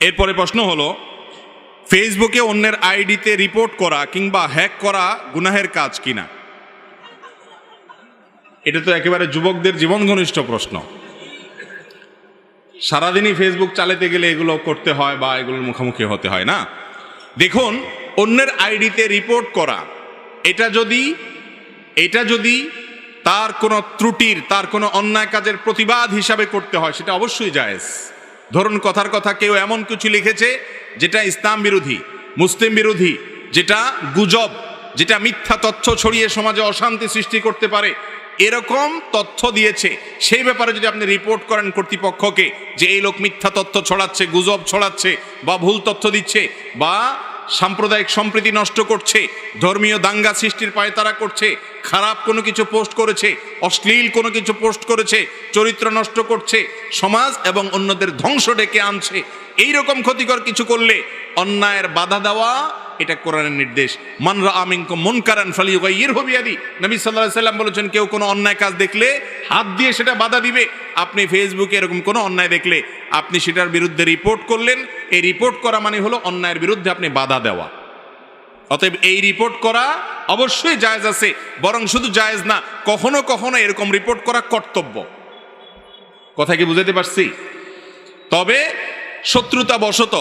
এরপরে প্রশ্ন হলো, ফেসবুকে অন্যের আইডিতে রিপোর্ট করা কিংবা হ্যাক করা গুনাহের কাজ কিনা? এটা তো একেবারে যুবকদের জীবন ঘনিষ্ঠ প্রশ্ন। সারাদিনই ফেসবুক চালাতে গেলে এগুলো করতে হয় বা এগুলোর মুখোমুখি হতে হয় না? দেখুন, অন্যের আইডিতে রিপোর্ট করা, এটা যদি এটা যদি তার কোনো ত্রুটির, তার কোনো অন্যায় কাজের প্রতিবাদ হিসাবে করতে হয়, সেটা অবশ্যই জায়েজ। ধরুন কথার কথা কেউ এমন কিছু লিখেছে যেটা ইসলাম বিরোধী, মুসলিম বিরোধী, যেটা গুজব, যেটা মিথ্যা তথ্য ছড়িয়ে সমাজে অশান্তি সৃষ্টি করতে পারে, এরকম তথ্য দিয়েছে। সেই ব্যাপারে যদি আপনি রিপোর্ট করেন কর্তৃপক্ষকে যে এই লোক মিথ্যা তথ্য ছড়াচ্ছে, গুজব ছড়াচ্ছে বা ভুল তথ্য দিচ্ছে বা সাম্প্রদায়িক সম্প্রীতি নষ্ট করছে, ধর্মীয় দাঙ্গা সৃষ্টির পায়তারা করছে, খারাপ কোনো কিছু পোস্ট করেছে, অশ্লীল কোনো কিছু পোস্ট করেছে, চরিত্র নষ্ট করছে, সমাজ এবং অন্যদের ধ্বংস ডেকে আনছে। এইরকম ক্ষতিকর কিছু করলে অন্যায়ের বাধা দেওয়া এটা কোরআনের নির্দেশ। মানরা আমিনকো মন কারান ইয়ের হবিয়াদি নবী সাল্লাহ সাল্লাম বলেছেন, কেউ কোনো অন্যায় কাজ দেখলে হাত দিয়ে সেটা বাধা দিবে। আপনি ফেসবুকে এরকম কোনো অন্যায় দেখলে আপনি সেটার বিরুদ্ধে রিপোর্ট করলেন। এই রিপোর্ট করা মানে হলো অন্যায়ের বিরুদ্ধে আপনি বাধা দেওয়া। অতএব এই রিপোর্ট করা অবশ্যই জায়েজ আছে, বরং শুধু জায়েজ না, কখনো কখনো এরকম রিপোর্ট করা কর্তব্য। কথা কি বুঝাতে পারছি? তবে শত্রুতা বশত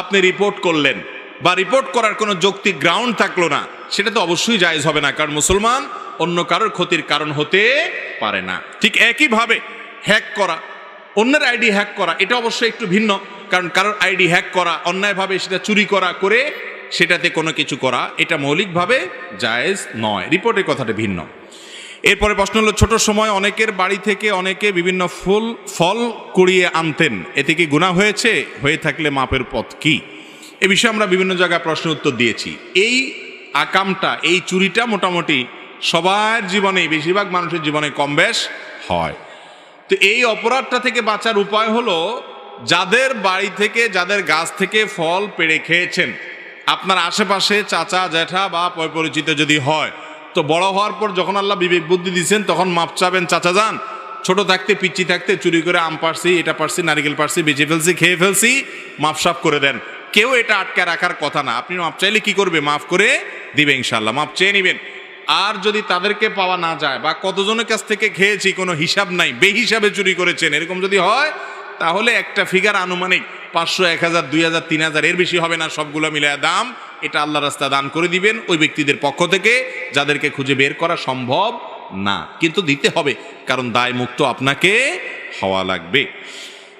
আপনি রিপোর্ট করলেন। বা রিপোর্ট করার কোনো যৌক্তিক গ্রাউন্ড থাকল না, সেটা তো অবশ্যই জায়েজ হবে না, কারণ মুসলমান অন্য কারোর ক্ষতির কারণ হতে পারে না। ঠিক একইভাবে হ্যাক করা, অন্যের আইডি হ্যাক করা, এটা অবশ্যই একটু ভিন্ন, কারণ কারোর আইডি হ্যাক করা, অন্যায়ভাবে সেটা চুরি করা করে সেটাতে কোনো কিছু করা, এটা মৌলিকভাবে জায়েজ নয়। রিপোর্টের কথাটা ভিন্ন। এরপরে প্রশ্ন হলো, ছোট সময় অনেকের বাড়ি থেকে অনেকে বিভিন্ন ফুল, ফল কুড়িয়ে আনতেন, এতে কি গুণা হয়েছে? হয়ে থাকলে মাপের পথ কি? এ বিষয়ে আমরা বিভিন্ন জায়গায় প্রশ্ন উত্তর দিয়েছি। এই আকামটা, এই চুরিটা মোটামুটি সবার জীবনে বেশিরভাগ মানুষের জীবনে কম বেশ হয়। তো এই অপরাধটা থেকে বাঁচার উপায় হলো, যাদের বাড়ি থেকে, যাদের গাছ থেকে ফল পেড়ে খেয়েছেন, আপনার আশেপাশে চাচা, জ্যাঠা বা পরিচিত যদি হয়, তো বড় হওয়ার পর যখন আল্লাহ বিবেক বুদ্ধি দিচ্ছেন তখন মাপ চাবেন, চাচা যান, ছোট থাকতে পিচ্ছি থাকতে, চুরি করে আম পারছি এটা পারছি নারিকেল পারছি বেঁচে ফেলছি, খেয়ে ফেলছি মাপসাপ করে দেন। কেউ এটা আটকে রাখার কথা না। আপনি মাপ চাইলে কি করবে? মাফ করে দিবে ইনশাল্লাহ মাপ চেয়ে নেবেন। আর যদি তাদেরকে পাওয়া না যায় বা কতজনের কাছ থেকে খেয়েছি, কোনো হিসাব নাই, বেহিসাবে চুরি করেছেন, এরকম যদি হয়, তাহলে একটা ফিগার আনুমানিক পাঁচশো, এক হাজার, দুই হাজার, তিন হাজার, এর বেশি হবে না, সবগুলো মিলে দাম। এটা আল্লাহ রাস্তা দান করে দিবেন ওই ব্যক্তিদের পক্ষ থেকে, যাদেরকে খুঁজে বের করা সম্ভব না। কিন্তু দিতে হবে, কারণ দায় মুক্ত আপনাকে হওয়া লাগবে।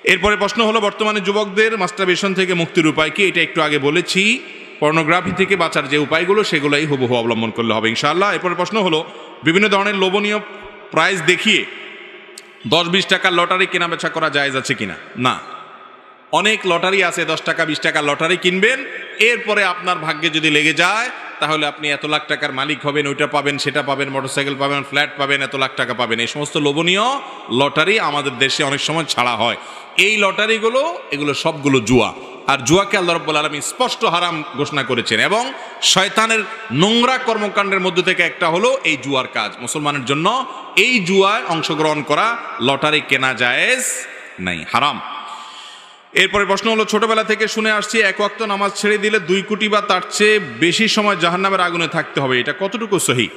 এরপরে প্রশ্ন হলো, বর্তমানে যুবকদের মাস্টারবেশন থেকে মুক্তির উপায় কি? এটা একটু আগে বলেছি। পর্নোগ্রাফি থেকে বাঁচার যে উপায়গুলো, সেগুলোই হুবহু অবলম্বন করলে হবে ইনশাআল্লাহ। এরপরে প্রশ্ন হলো, বিভিন্ন ধরনের লোভনীয় প্রাইজ দেখিয়ে দশ বিশ টাকার লটারি কেনা বেচা করা জায়েজ আছে কিনা? না। অনেক লটারি আছে, দশ টাকা, বিশ টাকার লটারি কিনবেন। এরপরে আপনার ভাগ্যে যদি লেগে যায় তাহলে আপনি এত লাখ টাকার মালিক হবেন, ওইটা পাবেন, সেটা পাবেন, মোটরসাইকেল পাবেন, ফ্ল্যাট পাবেন, এত লাখ টাকা পাবেন। এই সমস্ত লোভনীয় লটারি আমাদের দেশে অনেক সময় ছাড়া হয়। এই লটারিগুলো, এগুলো সবগুলো জুয়া। আর জুয়াকে আল্লাহ রব্বুল আলমী স্পষ্ট হারাম ঘোষণা করেছেন এবং শয়তানের নোংরা কর্মকাণ্ডের মধ্যে থেকে একটা হলো এই জুয়ার কাজ। মুসলমানের জন্য এই জুয়ায় অংশগ্রহণ করা লটারি কেনা জায়েজ নাই, হারাম। এরপরে প্রশ্ন হলো, ছোটবেলা থেকে শুনে আসছি, এক ওয়াক্ত নামাজ ছেড়ে দিলে দুই কোটি বা তার চেয়ে বেশি সময় জাহান্নামের আগুনে থাকতে হবে। এটা কতটুকু সহি?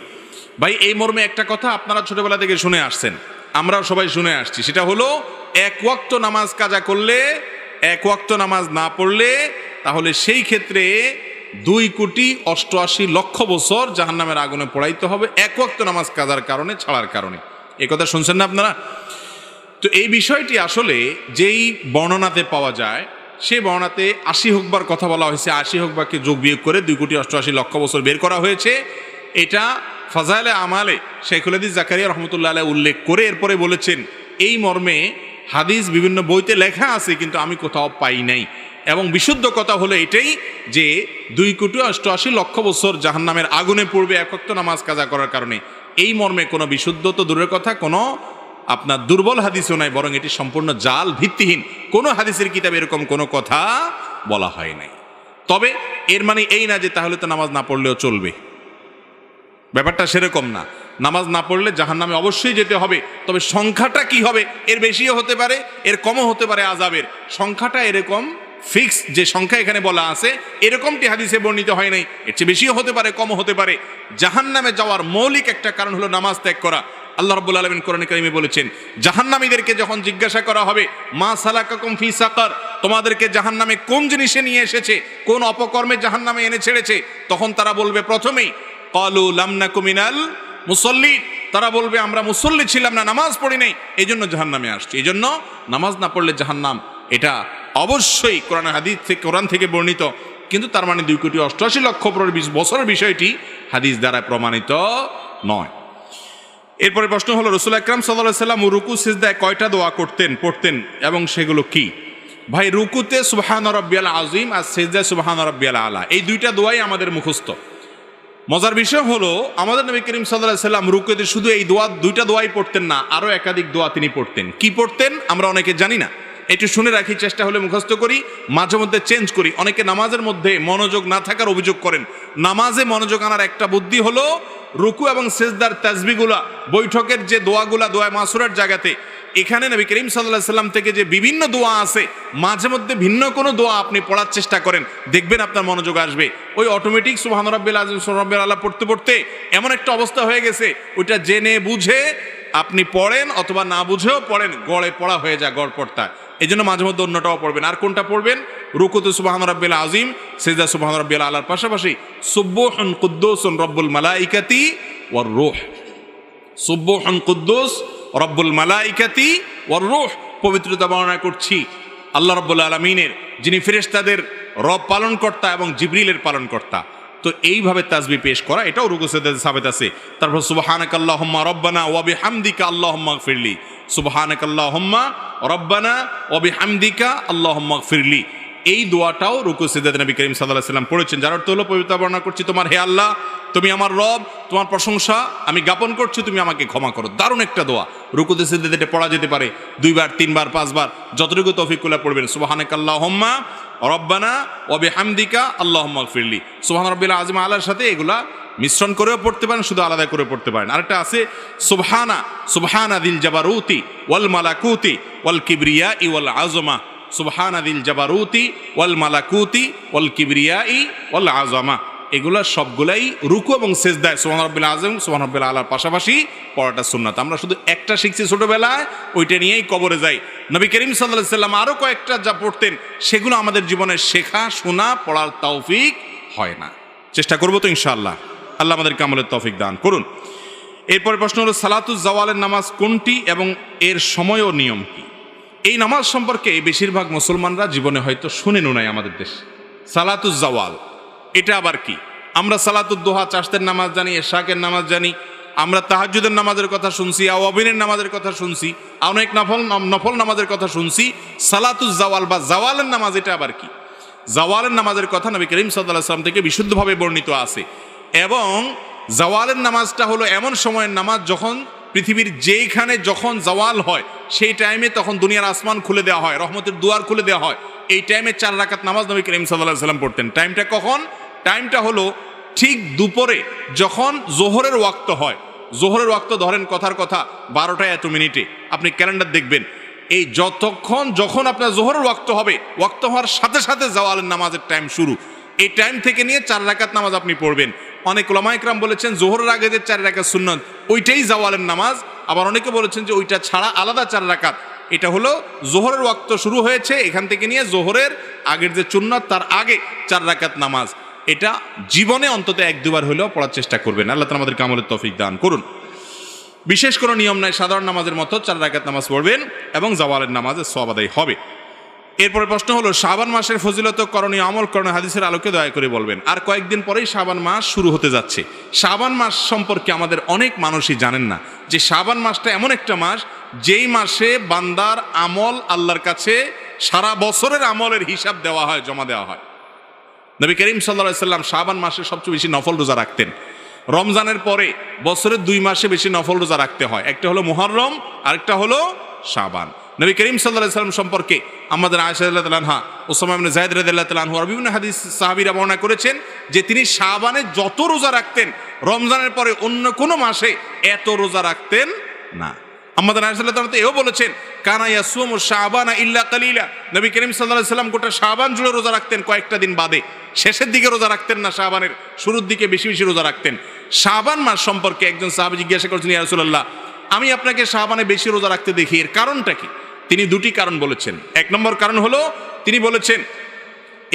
ভাই, এই মর্মে একটা কথা আপনারা ছোটবেলা থেকে শুনে আসছেন। আমরাও সবাই শুনে আসছি। সেটা হলো, এক ওয়াক্ত নামাজ কাজা করলে, এক ওয়াক্ত নামাজ না পড়লে, তাহলে সেই ক্ষেত্রে দুই কোটি অষ্টআশি লক্ষ বছর জাহান্নামের আগুনে পড়াইতে হবে, এক ওয়াক্ত নামাজ কাজার কারণে, ছাড়ার কারণে। এই কথা শুনছেন না আপনারা? তো এই বিষয়টি আসলে যেই বর্ণনাতে পাওয়া যায়, সে বর্ণাতে আশি হোকবার কথা বলা হয়েছে, আশি হোকবারকে যোগ বিয়োগ করে দুই কোটি অষ্টআশি লক্ষ বছর বের করা হয়েছে। এটা ফাজাইলে আমালে শেখুল হাদিস জাকারিয়া রহমতুল্লাহ আলাহ উল্লেখ করে এরপরে বলেছেন, এই মর্মে হাদিস বিভিন্ন বইতে লেখা আছে কিন্তু আমি কোথাও পাই নাই। এবং বিশুদ্ধ কথা হলো এটাই যে দুই কোটি অষ্টআশি লক্ষ বছর জাহান্নামের আগুনে পড়বে একত্র নামাজ কাজা করার কারণে। এই মর্মে কোনো বিশুদ্ধ তো দূরের কথা, কোনো আপনার দুর্বল হাদিসও নাই, বরং এটি সম্পূর্ণ জাল ভিত্তিহীন। কোনো হাদিসের কিতাবে এরকম কোনো কথা বলা হয় নাই। তবে এর মানে এই না যে তাহলে তো নামাজ না পড়লেও চলবে। ব্যাপারটা সেরকম না। নামাজ না পড়লে জাহান নামে অবশ্যই যেতে হবে। তবে সংখ্যাটা কি হবে? এর বেশিও হতে পারে, এর কমও হতে পারে আজাবের সংখ্যাটা এরকম ফিক্স যে সংখ্যা এখানে বলা আছে, এরকমটি হাদিসে বর্ণিত হয় নাই। এর চেয়ে বেশিও হতে পারে, কমও হতে পারে। জাহান নামে যাওয়ার মৌলিক একটা কারণ হলো নামাজ ত্যাগ করা। আল্লাহ রব্বুল আলমিন কোরআন কারিমে বলেছেন, জাহান্নামীদেরকে যখন জিজ্ঞাসা করা হবে, মা সালাকাকুম ফি সাকার, তোমাদেরকে জাহান্নামে কোন জিনিসে নিয়ে এসেছে, কোন অপকর্মে জাহান্নামে এনে ছেড়েছে? তখন তারা বলবে, প্রথমেই, কলু লামনা কুমিনাল মুসল্লি তারা বলবে, আমরা মুসল্লি ছিলাম না, নামাজ পড়ি নাই এই জন্য জাহান্নামে আসছি। এই জন্য নামাজ না পড়লে জাহান্নাম, এটা অবশ্যই কোরআন হাদিস থেকে, কোরআন থেকে বর্ণিত। কিন্তু তার মানে দুই কোটি অষ্টআশি লক্ষ বছরের বিষয়টি হাদিস দ্বারা প্রমাণিত নয়। এরপরে প্রশ্ন হলো রসুল আকরাম সাল্লাহ সাল্লাম রুকু, সিজদায় কয়টা দোয়া করতেন, পড়তেন এবং সেগুলো কি? ভাই, রুকুতে সুবহান রব্বিয়াল আজিম আর সেজদায় সুবহান রব্বিয়াল আলা, এই দুইটা দোয়াই আমাদের মুখস্থ। মজার বিষয় হলো, আমাদের নবী করিম সাল্লাহ সাল্লাম রুকুতে শুধু এই দোয়া, দুইটা দোয়াই পড়তেন না আরও একাধিক দোয়া তিনি পড়তেন। কি পড়তেন? আমরা অনেকে জানি না। একটু শুনে রাখি, চেষ্টা হলে মুখস্থ করি, মাঝে মধ্যে চেঞ্জ করি। অনেকে নামাজের মধ্যে মনোযোগ না থাকার অভিযোগ করেন। নামাজে মনোযোগ আনার একটা বুদ্ধি হলো রুকু এবং সেজদার তাজবিগুলা বৈঠকের যে দোয়াগুলা, দোয়া মাসুরার জায়গাতে। এখানে নবী করিম সাল্লাহ সাল্লাম থেকে যে বিভিন্ন দোয়া আছে, মাঝে মধ্যে ভিন্ন কোনো দোয়া আপনি পড়ার চেষ্টা করেন। দেখবেন আপনার মনোযোগ আসবে। ওই অটোমেটিক সুবহান রাব্বিল আজিম সুবহান আল্লাহ পড়তে পড়তে এমন একটা অবস্থা হয়ে গেছে, ওইটা জেনে বুঝে আপনি পড়েন অথবা না বুঝেও পড়েন, গড়ে পড়া হয়ে যায় গড় পড়তা এই জন্য মাঝে মধ্যে অন্যটাও পড়বেন। আর কোনটা পড়বেন? রুকুতু সুবাহান রব্বিল আজিম সেজদা সুবাহান রব্বিল আলার পাশাপাশি সুব্বুহন কুদ্দুসুন রব্বুল মালাইকাতি ওয়ার রূহ। সুব্বুহন কুদ্দুস রব্বুল মালাইকাতি ওয়ার রোহ। পবিত্রতা বর্ণনা করছি আল্লাহ রব্বুল আলমিনের, যিনি ফেরেশতাদের রব পালনকর্তা এবং জিবরিলের পালনকর্তা। তো এইভাবে তাজবি পেশ করা, এটাও রুকু সেদাতে সাবেত আছে। তারপর সুবহানাক আল্লাহুম্মা রব্বানা ওয়া বিহামদিকা আল্লাহুম্মা গফিরলি। সুবহানাক আল্লাহুম্মা রব্বানা ওয়া বিহামদিকা আল্লাহুম্মা গফিরলি। এই দোয়াটাও রুকু সিদ্দাত নবী করিম সাল্লাহ সাল্লাম পড়েছেন। যার অর্থ হলো, পবিত্র বর্ণনা করছি, তোমার হে আল্লাহ, তুমি আমার রব, তোমার প্রশংসা আমি জ্ঞাপন করছি, তুমি আমাকে ক্ষমা করো। দারুণ একটা দোয়া। রুকুতে সিদ্দাত পড়া যেতে পারে দুইবার, তিনবার, পাঁচবার, যতটুকু তৌফিকুল্লাহ পড়বেন। সুবাহানাক আল্লাহুম্মা রব্বানা ওবে হামদিকা আল্লাহ ফিরলি সোহান রব্বিল আজম আল্লাহর সাথে এগুলা মিশ্রণ করেও পড়তে পারেন, শুধু আলাদা করে পড়তে পারেন। আরেকটা আছে, সুবহানা সুবহানা দিল জাবারুতি ওয়াল মালাকুতি ওয়াল কিবরিয়া ই ওয়াল আজমা সুবহানা দিল জাবারুতি ওয়াল মালাকুতি ওয়াল কিবরিয়া ই ওয়াল আজমা এগুলো সবগুলাই রুকু এবং সেজদায় সোহান রব্বিল আজম সোহান রব্বিল আলার পাশাপাশি পড়াটা সুন্নাত। আমরা শুধু একটা শিখছি ছোটবেলায়, ওইটা নিয়েই কবরে যাই। নবী করিম সাল্লাহ সাল্লাম আরও কয়েকটা যা পড়তেন, সেগুলো আমাদের জীবনে শেখা, শোনা, পড়ার তৌফিক হয় না। চেষ্টা করব তো ইনশাআল্লাহ। আল্লাহ আমাদেরকে আমলের তৌফিক দান করুন। এরপরে প্রশ্ন হলো, সালাতুজ জাওয়ালের নামাজ কোনটি এবং এর সময় ও নিয়ম কি? এই নামাজ সম্পর্কে বেশিরভাগ মুসলমানরা জীবনে হয়তো শুনেনও নাই আমাদের দেশে। সালাতুজ জাওয়াল। এটা আবার কি? আমরা সালাতুদ্দোহা চাষতের নামাজ জানি, এশাকের নামাজ জানি, আমরা তাহাজুদের নামাজের কথা শুনছি আওয়াবিনের নামাজের কথা শুনছি অনেক নফল নফল নামাজের কথা শুনছি, সালাতুজ জাওয়াল বা জাওয়ালের নামাজ এটা আবার কি? জাওয়ালের নামাজের কথা নবী করিম সাল্লাহ সাল্লাম থেকে বিশুদ্ধভাবে বর্ণিত আছে। এবং জাওয়ালের নামাজটা হলো এমন সময়ের নামাজ যখন পৃথিবীর যেইখানে যখন জাওয়াল হয়, সেই টাইমে তখন দুনিয়ার আসমান খুলে দেওয়া হয়, রহমতের দুয়ার খুলে দেওয়া হয়। এই টাইমে চার রাকাত নামাজ নবী করিম সাল্লাহ সাল্লাম পড়তেন। টাইমটা কখন? টাইমটা হলো ঠিক দুপুরে, যখন জোহরের ওয়াক্ত হয়। জোহরের ওয়াক্ত ধরেন কথার কথা বারোটা এত মিনিটে। আপনি ক্যালেন্ডার দেখবেন। এই যতক্ষণ, যখন আপনার জোহরের ওয়াক্ত হবে, ওয়াক্ত হওয়ার সাথে সাথে জাওয়ালের নামাজের টাইম শুরু। এই টাইম থেকে নিয়ে চার রাকাত নামাজ আপনি পড়বেন। অনেক ওলামাইকরাম বলেছেন, জোহরের আগে যে চার রাকাত সুন্নত, ওইটাই জওয়ালের নামাজ। আবার অনেকে বলেছেন যে ওইটা ছাড়া আলাদা চার রাকাত। এটা হলো জোহরের ওয়াক্ত শুরু হয়েছে, এখান থেকে নিয়ে জোহরের আগের যে চুন্নত তার আগে চার রাকাত নামাজ। এটা জীবনে অন্তত এক, দুবার হলেও পড়ার চেষ্টা করবেন। আল্লাহ তালা আমাদের কামলের তফিক দান করুন। বিশেষ কোনো নিয়ম নাই, সাধারণ নামাজের মতো চার রাকাত নামাজ পড়বেন এবং জাওয়ালের নামাজের সব আদায় হবে। এরপরে প্রশ্ন হলো, শাবান মাসের ফজিলত করণীয় আমল, করণীয় হাদিসের আলোকে দয়া করে বলবেন। আর কয়েকদিন পরেই শাবান মাস শুরু হতে যাচ্ছে। শাবান মাস সম্পর্কে আমাদের অনেক মানুষই জানেন না যে শাবান মাসটা এমন একটা মাস যেই মাসে বান্দার আমল আল্লাহর কাছে সারা বছরের আমলের হিসাব দেওয়া হয়, জমা দেওয়া হয়। নবী করিম সাল্লা সাল্লাম শাবান মাসে সবচেয়ে বেশি নফল রোজা রাখতেন। রমজানের পরে বছরের দুই মাসে বেশি নফল রোজা রাখতে হয়। একটা হলো মুহররম, আরেকটা হলো শাবান। নবী করিম সাল্লাহ সাল্লাম সম্পর্কে আমাদের আয়সাল্লাহা ওসামা জাহেদ আর বিভিন্ন হাদিস সাহাবিরা বর্ণনা করেছেন যে তিনি শাবানে যত রোজা রাখতেন, রমজানের পরে অন্য কোনো মাসে এত রোজা রাখতেন না। আমাদের আয়সাল্লাহ তো এও বলেছেন কানা ইয়াসুম ও শাহবানা ইল্লা কালিলা। নবী করিম সাল্লাহ সাল্লাম গোটা শাহবান জুড়ে রোজা রাখতেন কয়েকটা দিন বাদে। শেষের দিকে রোজা রাখতেন না শাহবানের শুরুর দিকে বেশি বেশি রোজা রাখতেন। শাহবান মাস সম্পর্কে একজন সাহাবি জিজ্ঞাসা করছেন, ইয়া রাসূলুল্লাহ, আমি আপনাকে শাহবানে বেশি রোজা রাখতে দেখি। এর কারণটা কি? তিনি দুটি কারণ বলেছেন। এক নম্বর কারণ হলো, তিনি বলেছেন,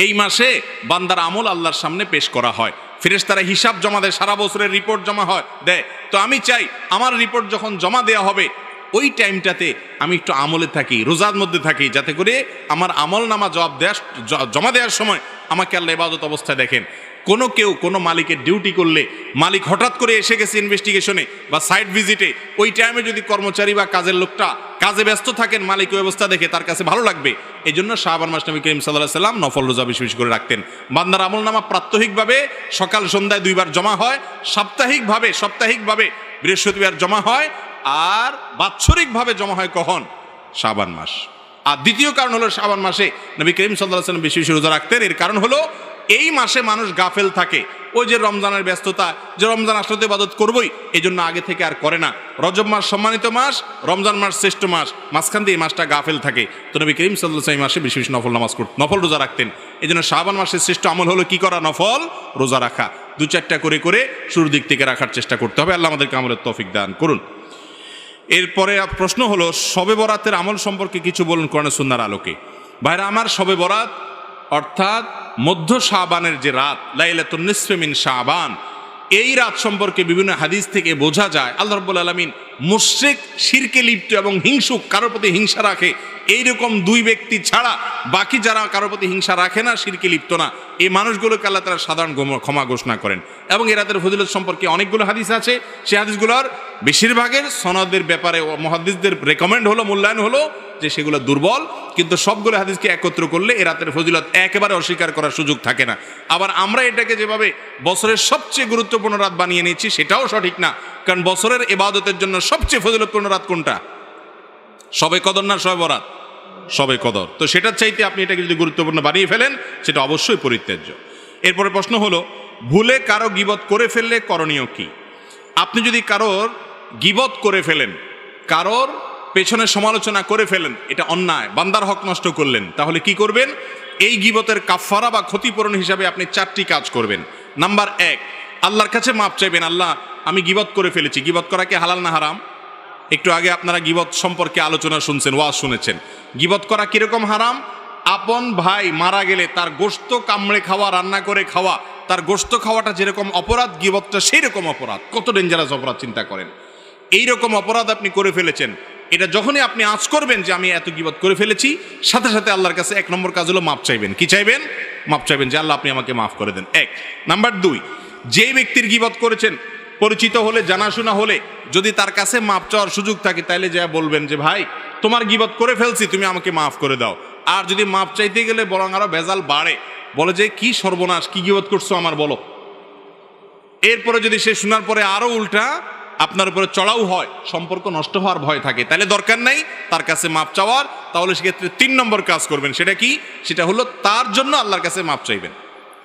এই মাসে বান্দার আমল আল্লাহর সামনে পেশ করা হয়। ফিরেশ তারা হিসাব জমা দেয়, সারা বছরের রিপোর্ট জমা হয়, দেয়। তো আমি চাই, আমার রিপোর্ট যখন জমা দেওয়া হবে ওই টাইমটাতে আমি একটু আমলে থাকি, রোজার মধ্যে থাকি, যাতে করে আমার আমল নামা জবাব দেওয়া জমা দেওয়ার সময় আমাকে আল্লাহ ইবাদত অবস্থায় দেখেন। কোনো কেউ কোনো মালিকের ডিউটি করলে মালিক হঠাৎ করে এসে গেছে ইনভেস্টিগেশনে বা সাইট ভিজিটে ওই টাইমে যদি কর্মচারী বা কাজের লোকটা কাজে ব্যস্ত থাকেন, মালিক ওই অবস্থা দেখে তার কাছে ভালো লাগবে। এই জন্য শাহবান মাস নবী করিম সাল্লাহ সাল্লাম নফল রোজা বেশি বেশি করে রাখতেন। বান্দার আমল নামা প্রাত্যহিকভাবে সকাল সন্ধ্যায় দুইবার জমা হয়, সাপ্তাহিকভাবে সাপ্তাহিকভাবে বৃহস্পতিবার জমা হয় আর বাৎসরিকভাবে জমা হয় কখন? শাবান মাস। আর দ্বিতীয় কারণ হলো শাবান মাসে নবী করিম সাল্লাহ সাল্লাম বেশি বেশি রোজা রাখতেন। এর কারণ হলো এই মাসে মানুষ গাফেল থাকে। ওই যে রমজানের ব্যস্ততা, যে রমজান আসলে ইবাদত করবই এই জন্য আগে থেকে আর করে না। রজব মাস সম্মানিত মাস, রমজান মাস শ্রেষ্ঠ মাস। মাঝখান দিয়ে এই মাসটা গাফেল থাকে। তো নবী করিম সাল্লাহ মাসে বেশি বেশি নফল নামাজ করতেন, নফল রোজা রাখতেন। এই জন্য শাবান মাসের শ্রেষ্ঠ আমল হলো কি করা? নফল রোজা রাখা। দু চারটা করে করে শুরুর দিক থেকে রাখার চেষ্টা করতে হবে। আল্লাহ আমাদেরকে আমলের তৌফিক দান করুন। এরপরে প্রশ্ন হলো শবে বরাতের আমল সম্পর্কে কিছু বলুন কোরআন সুন্নার আলোকে। ভাইরা, আমার শবে বরাত, অর্থাৎ মধ্য শাবানের যে রাত, লাইলাতুন নিসফে মিন এই রাত সম্পর্কে বিভিন্ন হাদিস থেকে বোঝা যায়, আল্লাহ রব্বুল আলমিন মুশ্রিক, শিরকে লিপ্ত এবং হিংসুক, কারোর প্রতি হিংসা রাখে। এইরকম দুই ব্যক্তি ছাড়া বাকি যারা কারোর প্রতি হিংসা রাখে না, শিরকে লিপ্ত না, এই মানুষগুলোকে আল্লাহ তারা সাধারণ ক্ষমা ঘোষণা করেন। এবং এ রাতের ফজিলত সম্পর্কে অনেকগুলো হাদিস আছে। সেই হাদিসগুলোর বেশিরভাগের সনদের ব্যাপারে মহাদিসদের রেকমেন্ড হলো, মূল্যায়ন হলো যে সেগুলো দুর্বল, কিন্তু সবগুলো হাদিসকে একত্র করলে এ রাতের ফজিলত একেবারে অস্বীকার করার সুযোগ থাকে না। আবার আমরা এটাকে যেভাবে বছরের সবচেয়ে গুরুত্বপূর্ণ রাত বানিয়ে নিয়েছি, সেটাও সঠিক না। কারণ বছরের এবাদতের জন্য সবচেয়ে ফজিলতপূর্ণ রাত কোনটা? সবে কদর না সবে বরাত? সবে কদর। তো সেটার চাইতে আপনি এটাকে যদি গুরুত্বপূর্ণ বানিয়ে ফেলেন, সেটা অবশ্যই পরিত্যাজ্য। এরপরে প্রশ্ন হলো, ভুলে কারও গিবত করে ফেললে করণীয় কি? আপনি যদি কারোর গিবত করে ফেলেন। কারোর পেছনে সমালোচনা করে ফেলেন, এটা অন্যায়। বান্দার হক নষ্ট করলেন। তাহলে কি করবেন? এই গিবতের কাফারা বা ক্ষতিপূরণ হিসাবে আপনি চারটি কাজ করবেন। নাম্বার এক, আল্লাহর কাছে মাপ চাইবেন, আল্লাহ, আমি গিবত করে ফেলেছি। গিবত করা কি হালাল না হারাম? একটু আগে আপনারা গিবত সম্পর্কে আলোচনা শুনছেন, ওয়াজ শুনেছেন। গিবত করা কীরকম হারাম? আপন ভাই মারা গেলে তার গোস্ত কামড়ে খাওয়া, রান্না করে খাওয়া, তার গোস্ত খাওয়াটা যেরকম অপরাধ, গিবতটা সেই রকম অপরাধ। কত ডেঞ্জারাস অপরাধ, চিন্তা করেন। এই রকম অপরাধ আপনি করে ফেলেছেন। এটা যখনই আপনি আজ করবেন যে আমি এত গিবত করে ফেলেছি, সাথে সাথে আল্লাহর কাছে এক নম্বর কাজ হলো মাপ চাইবেন। কি চাইবেন? মাপ চাইবেন যে আল্লাহ আপনি আমাকে মাফ করে দেন। এক। নাম্বার দুই, যেই ব্যক্তির গিবত করেছেন, পরিচিত হলে, জানাশোনা হলে, যদি তার কাছে মাপ চাওয়ার সুযোগ থাকে তাহলে যা বলবেন যে, ভাই, তোমার গিবত করে ফেলছি, তুমি আমাকে মাফ করে দাও। আর যদি মাপ চাইতে গেলে বরং আরও ভেজাল বাড়ে, বলে যে, কি সর্বনাশ, কি গিবত করছ আমার বলো। এরপরে যদি সে শোনার পরে আরও উল্টা আপনার উপরে চড়াও হয়, সম্পর্ক নষ্ট হওয়ার ভয় থাকে। তাহলে দরকার নাই, তার কাছে মাপ চাওয়ার, তাহলে সেক্ষেত্রে তিন নম্বর কাজ করবেন। সেটা কি? সেটা হলো তার জন্য আল্লাহর কাছে মাপ চাইবেন।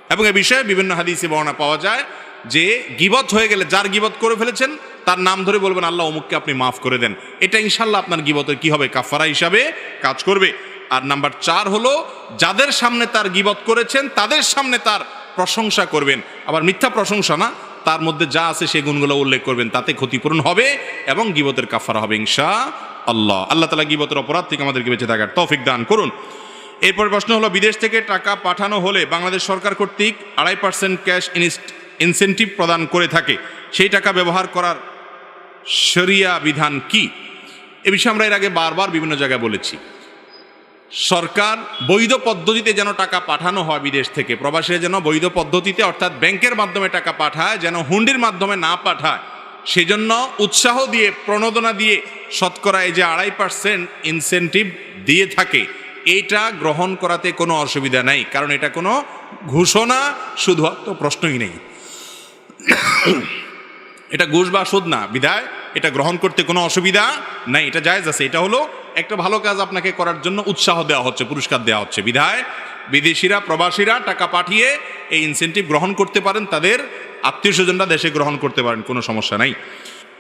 এবং এ বিষয়ে বিভিন্ন হাদিসে বর্ণনা পাওয়া যায় যে গিবত হয়ে গেলে যার গিবত করে ফেলেছেন, তার নাম ধরে বলবেন, আল্লাহ অমুককে আপনি মাফ করে দেন। এটা ইনশাল্লাহ আপনার গিবতের কি হবে? কাফারা হিসাবে কাজ করবে। আর নাম্বার চার হলো, যাদের সামনে তার গিবত করেছেন, তাদের সামনে তার প্রশংসা করবেন। আবার মিথ্যা প্রশংসা না তার মধ্যে যা আছে সেই গুণগুলো উল্লেখ করবেন, তাতে ক্ষতিপূরণ হবে এবং গিবতের কাফারা হবে ইনশা আল্লাহ আল্লাহ তালা গিবতের অপরাধ থেকে আমাদেরকে বেঁচে থাকার তৌফিক দান করুন। এরপর প্রশ্ন হলো, বিদেশ থেকে টাকা পাঠানো হলে বাংলাদেশ সরকার কর্তৃক আড়াই পার্সেন্ট ক্যাশ ইনসেন্টিভ প্রদান করে থাকে। সেই টাকা ব্যবহার করার শরিয়া বিধান কি? এ বিষয়ে আমরা এর আগে বারবার বিভিন্ন জায়গায় বলেছি। সরকার বৈধ পদ্ধতিতে যেন টাকা পাঠানো হয় বিদেশ থেকে। প্রবাসীরা যেন বৈধ পদ্ধতিতে, অর্থাৎ ব্যাংকের মাধ্যমে টাকা পাঠায়, যেন হুন্ডির মাধ্যমে না পাঠায়। সেজন্য উৎসাহ দিয়ে, প্রণোদনা দিয়ে শতকরা এই যে আড়াই পার্সেন্ট ইনসেন্টিভ দিয়ে থাকে, এইটা গ্রহণ করাতে কোনো অসুবিধা নাই। কারণ এটা কোনো ঘোষণা, শুধুমাত্র প্রশ্নই নেই। এটা ঘুষ বা সুদ না বিধায় এটা গ্রহণ করতে কোনো অসুবিধা নাই, এটা জায়েজ আছে। এটা হলো একটা ভালো কাজ আপনাকে করার জন্য উৎসাহ দেওয়া হচ্ছে, পুরস্কার দেওয়া হচ্ছে বিধায় বিদেশিরা, প্রবাসীরা টাকা পাঠিয়ে এই ইনসেন্টিভ গ্রহণ করতে পারেন, তাদের আত্মীয় স্বজনরা দেশে গ্রহণ করতে পারেন, কোনো সমস্যা নাই।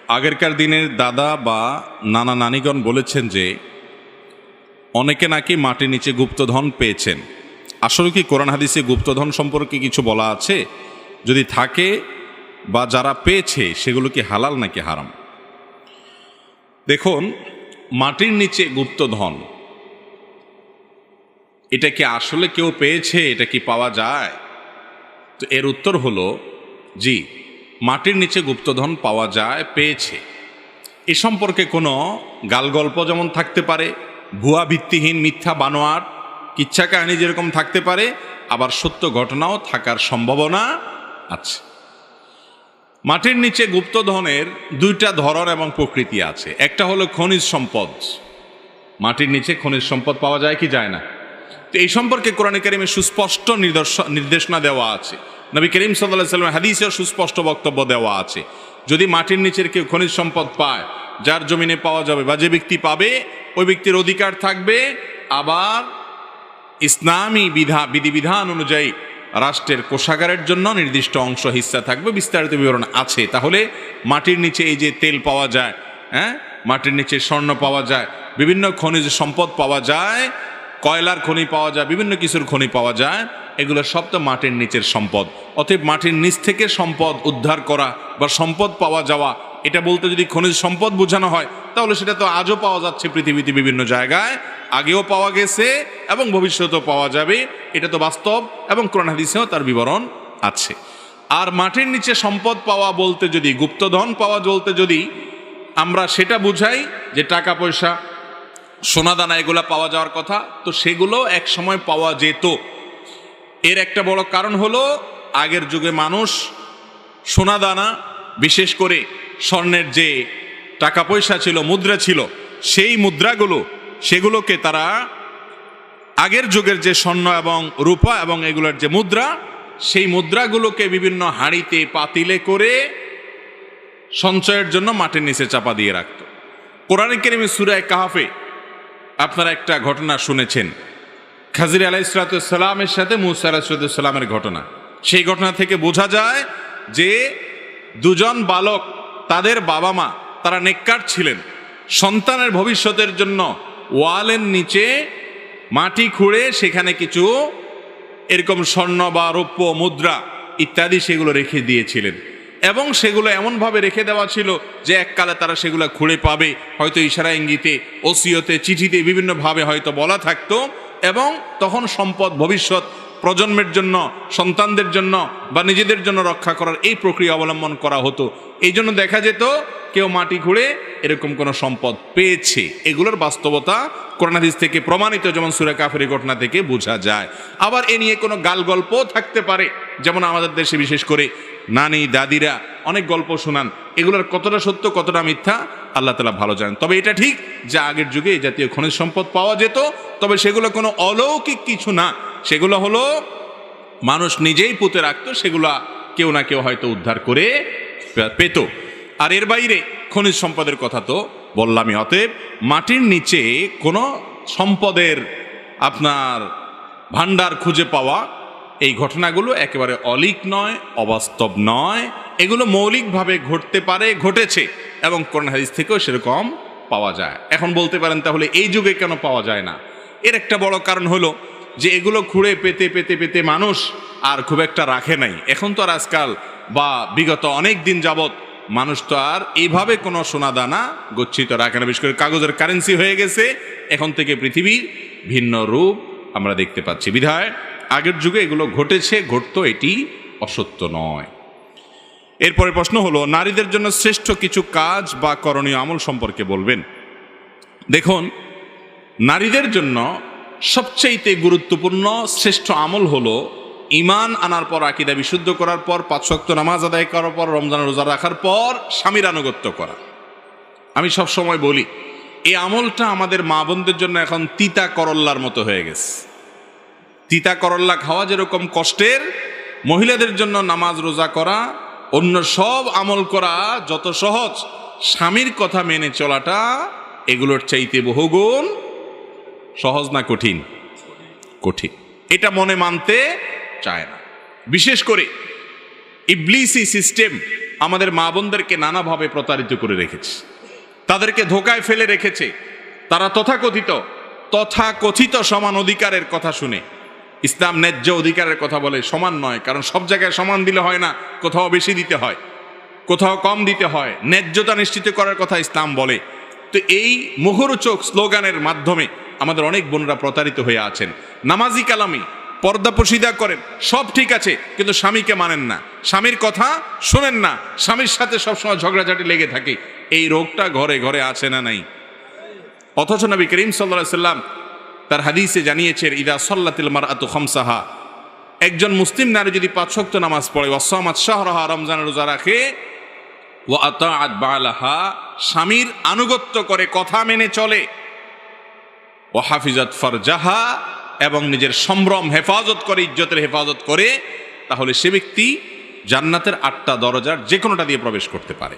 আগেরকার দিনের দাদা বা নানা নানিগণ বলেছেন যে, অনেকে নাকি মাটির নিচে গুপ্তধন পেয়েছেন। আসলে কি কোরআন হাদিসে গুপ্তধন সম্পর্কে কিছু বলা আছে? যদি থাকে বা যারা পেয়েছে সেগুলো কি হালাল নাকি হারাম? দেখুন, মাটির নিচে গুপ্তধন এটা কি আসলে কেউ পেয়েছে? এটা কি পাওয়া যায়? তো এর উত্তর হলো, জি, মাটির নিচে গুপ্তধন পাওয়া যায়, পেয়েছে। এ সম্পর্কে কোনো গালগল্প যেমন থাকতে পারে, ভুয়া ভিত্তিহীন মিথ্যা বানোয়ার কিচ্ছা কাহিনী যেরকম থাকতে পারে, আবার সত্য ঘটনাও থাকার সম্ভাবনা আছে। মাটির নিচে গুপ্তধনের দুইটা ধরন এবং প্রকৃতি আছে। একটা হলো খনিজ সম্পদ। মাটির নিচে খনিজ সম্পদ পাওয়া যায় কি যায় না? তো এই সম্পর্কে কোরআন কারিমে সুস্পষ্ট নিদর্শ- নির্দেশনা দেওয়া আছে। নবী করিম সাল্লাহ সাল্লাম হাদিসেও সুস্পষ্ট বক্তব্য দেওয়া আছে। যদি মাটির নিচের কেউ খনিজ সম্পদ পায়, যার জমিনে পাওয়া যাবে বা যে ব্যক্তি পাবে, ওই ব্যক্তির অধিকার থাকবে। আবার ইসলামী বিধা বিধিবিধান অনুযায়ী রাষ্ট্রের কোষাগারের জন্য নির্দিষ্ট অংশ হিস্সা থাকবে, বিস্তারিত বিবরণ আছে। তাহলে মাটির নিচে এই যে তেল পাওয়া যায় হ্যাঁ? মাটির নিচে স্বর্ণ পাওয়া যায়, বিভিন্ন খনিজ সম্পদ পাওয়া যায়, কয়লার খনি পাওয়া যায়, বিভিন্ন কিছুর খনি পাওয়া যায়, এগুলো সব তো মাটির নিচের সম্পদ। অতএব মাটির নিচ থেকে সম্পদ উদ্ধার করা বা সম্পদ পাওয়া যাওয়া এটা বলতে যদি খনিজ সম্পদ বোঝানো হয়, তাহলে সেটা তো আজও পাওয়া যাচ্ছে পৃথিবীতে বিভিন্ন জায়গায়। আগেও পাওয়া গেছে এবং ভবিষ্যতেও পাওয়া যাবে। এটা তো বাস্তব এবং কোরআন হাদিসেও তার বিবরণ আছে। আর মাটির নিচে সম্পদ পাওয়া বলতে যদি, গুপ্তধন পাওয়া বলতে যদি, আমরা সেটা বুঝাই যে টাকা, পয়সা সোনাদানা এগুলা পাওয়া যাওয়ার কথা, তো সেগুলো এক সময় পাওয়া যেত। এর একটা বড় কারণ হলো, আগের যুগে মানুষ সোনাদানা বিশেষ করে স্বর্ণের যে টাকা পয়সা ছিল, মুদ্রা ছিল, সেই মুদ্রাগুলো, সেগুলোকে তারা আগের যুগের যে স্বর্ণ এবং রূপা এবং এগুলোর যে মুদ্রা, সেই মুদ্রাগুলোকে বিভিন্ন হাঁড়িতে, পাতিলে করে সঞ্চয়ের জন্য মাটির নিচে চাপা দিয়ে রাখত। কোরআন কেরিমি সুরায় কাহাফে আপনারা একটা ঘটনা শুনেছেন। খাজির আলাইসালামের সাথে মুসা আলাহিসাল্লামের ঘটনা। সেই ঘটনা থেকে বোঝা যায় যে দুজন বালক তাদের বাবা মা, তারা নেককার ছিলেন। সন্তানের ভবিষ্যতের জন্য ওয়ালের নিচে মাটি খুঁড়ে সেখানে কিছু এরকম স্বর্ণ বা রৌপ্য, মুদ্রা ইত্যাদি সেগুলো রেখে দিয়েছিলেন। এবং সেগুলো এমনভাবে রেখে দেওয়া ছিল যে এককালে তারা সেগুলো খুঁড়ে পাবে। হয়তো ইশারা ইঙ্গিতে, ওসিয়তে, চিঠিতে, বিভিন্নভাবে হয়তো বলা থাকতো। এবং তখন সম্পদ, ভবিষ্যৎ প্রজন্মের জন্য, সন্তানদের জন্য বা নিজেদের জন্য রক্ষা করার এই প্রক্রিয়া অবলম্বন করা হতো। এই জন্য দেখা যেত কেউ মাটি খুঁড়ে এরকম কোনো সম্পদ পেয়েছে। এগুলোর বাস্তবতা করোনাদিস থেকে প্রমাণিত, যেমন সুরা কাফেরি ঘটনা থেকে বোঝা যায়। আবার এ নিয়ে কোনো গাল গল্প থাকতে পারে, যেমন আমাদের দেশে বিশেষ করে নানি, দাদিরা অনেক গল্প শোনান। এগুলোর কতটা সত্য, কতটা মিথ্যা, আল্লাহ তালা ভালো জানেন। তবে এটা ঠিক যে আগের যুগে জাতীয় খনিজ সম্পদ পাওয়া যেত, তবে সেগুলো কোনো অলৌকিক কিছু না। সেগুলো হলো, মানুষ নিজেই পুঁতে রাখতো, সেগুলা কেউ না কেউ হয়তো উদ্ধার করে পেত। আর এর বাইরে খনিজ সম্পদের কথা তো বললামই, অতএব মাটির নিচে কোনো সম্পদের আপনার ভান্ডার খুঁজে পাওয়া, এই ঘটনাগুলো একেবারে অলিক নয়, অবাস্তব নয়। এগুলো মৌলিকভাবে ঘটতে পারে, ঘটেছে এবং কোরআন হাদিস থেকেও সেরকম পাওয়া যায়। এখন বলতে পারেন তাহলে এই যুগে কেন পাওয়া যায় না? এর একটা বড় কারণ হলো যে এগুলো খুঁড়ে পেতে পেতে পেতে মানুষ আর খুব একটা রাখে নাই। এখন তো আর আজকাল বা বিগত অনেক দিন যাবৎ মানুষ তো আর এইভাবে কোনো সোনাদানা গচ্ছিত রাখে না। বিশেষ করে কাগজের কারেন্সি হয়ে গেছে, এখন থেকে পৃথিবীর ভিন্ন রূপ আমরা দেখতে পাচ্ছি। বিধায়, আগের যুগে এগুলো ঘটেছে, ঘটতো, এটি অসত্য নয়। এরপরে প্রশ্ন হলো, নারীদের জন্য শ্রেষ্ঠ কিছু কাজ বা করণীয় আমল সম্পর্কে বলবেন। দেখুন, নারীদের জন্য সবচেয়েতে গুরুত্বপূর্ণ শ্রেষ্ঠ আমল হলো ইমান আনার পর আকিদা বিশুদ্ধ করার পর, পাঁচ শক্ত নামাজ আদায় করার পর, রমজান রোজা রাখার পর স্বামীর আনুগত্য করা। আমি সব সময় বলি, এই আমলটা আমাদের মা বোনদের জন্য এখন তিতা করল্লার মতো হয়ে গেছে। তিতা করল্লা খাওয়া যেরকম কষ্টের, মহিলাদের জন্য নামাজ রোজা করা, অন্য সব আমল করা যত সহজ, স্বামীর কথা মেনে চলাটা এগুলোর চাইতে বহুগুণ সহজ না কঠিন? কঠিন। এটা মনে মানতে চায় না। বিশেষ করে ইবলিসি সিস্টেম আমাদের মা বোনদেরকে নানাভাবে প্রতারিত করে রেখেছে। তাদেরকে ধোকায় ফেলে রেখেছে। তারা তথাকথিত তথা কথিত সমান অধিকারের কথা শুনে। ইসলাম ন্যায্য অধিকারের কথা বলে সমান নয়, কারণ সব জায়গায় সমান দিলে হয় না, কোথাও বেশি দিতে হয়, কোথাও কম দিতে হয়। ন্যায্যতা নিশ্চিত করার কথা ইসলাম বলে। তো এই মুখরোচক স্লোগানের মাধ্যমে আমাদের অনেক বোনরা প্রতারিত হয়ে আছেন। নামাজি কালামি, পর্দা পশিদা করেন, সব ঠিক আছে, কিন্তু স্বামীকে মানেন না। স্বামীর কথা শোনেন না, স্বামীর সাথে সবসময় ঝগড়াঝাটি লেগে থাকে। এই রোগটা ঘরে ঘরে আছে না নাই? অথচ নবী করিম সাল্লাহ সাল্লাম তার হাদিসে জানিয়েছেন, ইদা সল্লাতিল মার আত খমসাহা। একজন মুসলিম নারী যদি পাঁচ শক্ত নামাজ পড়ে, ওয়াসামাত শাহরাহা রমজানের রোজা রাখে ও আতাআত বালাহা। স্বামীর আনুগত্য করে কথা মেনে চলে। ও হাফিজত ফরজাহা এবং নিজের সম্ভ্রম হেফাজত করে, ইজ্জতের হেফাজত করে, তাহলে সে ব্যক্তি জান্নাতের আটটা দরজার যে কোনোটা দিয়ে প্রবেশ করতে পারে।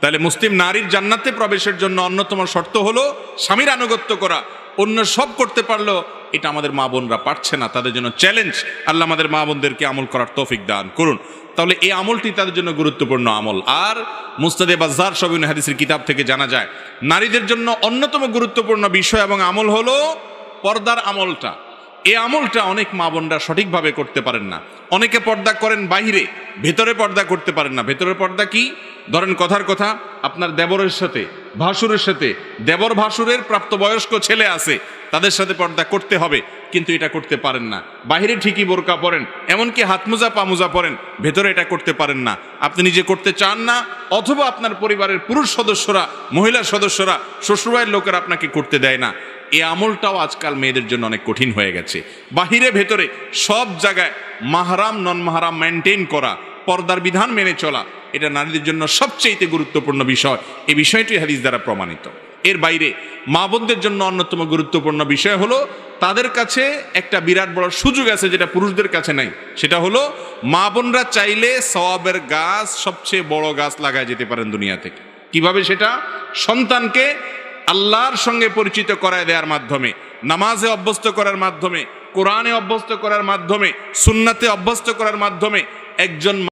তাহলে মুসলিম নারীর জান্নাতে প্রবেশের জন্য অন্যতম শর্ত হলো স্বামীর আনুগত্য করা। অন্য সব করতে পারল এটা আমাদের মা বোনরা পারছে না, তাদের জন্য চ্যালেঞ্জ আল্লাহ আমাদের মা বোনদেরকে আমল করার তৌফিক দান করুন। তাহলে এই আমলটি তাদের জন্য গুরুত্বপূর্ণ আমল। আর মুস্তাদে বাজার সবিন হাদিসের কিতাব থেকে জানা যায়, নারীদের জন্য অন্যতম গুরুত্বপূর্ণ বিষয় এবং আমল হলো পর্দার আমলটা। এই আমলটা অনেক মা বোনরা সঠিকভাবে করতে পারেন না। অনেকে পর্দা করেন বাইরে ভেতরে পর্দা করতে পারেন না। ভেতরে পর্দা কি? ধরেন কথার কথা, আপনার দেবরের সাথে, ভাসুরের সাথে, দেবর ভাসুরের প্রাপ্তবয়স্ক ছেলে আছে, তাদের সাথে পর্দা করতে হবে, কিন্তু এটা করতে পারেন না। বাইরে ঠিকই বোরকা পরেন, এমনকি হাত মোজা, পা মোজা পরেন, ভেতরে এটা করতে পারেন না। আপনি নিজে করতে চান না, অথবা আপনার পরিবারের পুরুষ সদস্যরা, মহিলা সদস্যরা, শ্বশুরবাড়ির লোকেরা আপনাকে করতে দেয় না। এই আমলটাও আজকাল মেয়েদের জন্য অনেক কঠিন হয়ে গেছে। বাহিরে, ভেতরে সব জায়গায় মাহারাম নন মাহারাম মেনটেন করা, পর্দার বিধান মেনে চলা, এটা নারীদের জন্য সবচেয়ে গুরুত্বপূর্ণ বিষয়। এই বিষয়টি হাদিস দ্বারা প্রমাণিত। এর বাইরে মা বোনদের জন্য অন্যতম গুরুত্বপূর্ণ বিষয় হলো, তাদের কাছে একটা বিরাট বড় সুযোগ আছে যেটা পুরুষদের কাছে নাই। সেটা হলো মা বোনরা চাইলে সওয়াবের গাছ সবচেয়ে বড় গাছ লাগায় যেতে পারেন দুনিয়া থেকে। কীভাবে সেটা? সন্তানকে আল্লাহর সঙ্গে পরিচিত করায় দেওয়ার মাধ্যমে, নামাজে অভ্যস্ত করার মাধ্যমে, কোরআনে অভ্যস্ত করার মাধ্যমে, সুন্নাতে অভ্যস্ত করার মাধ্যমে একজন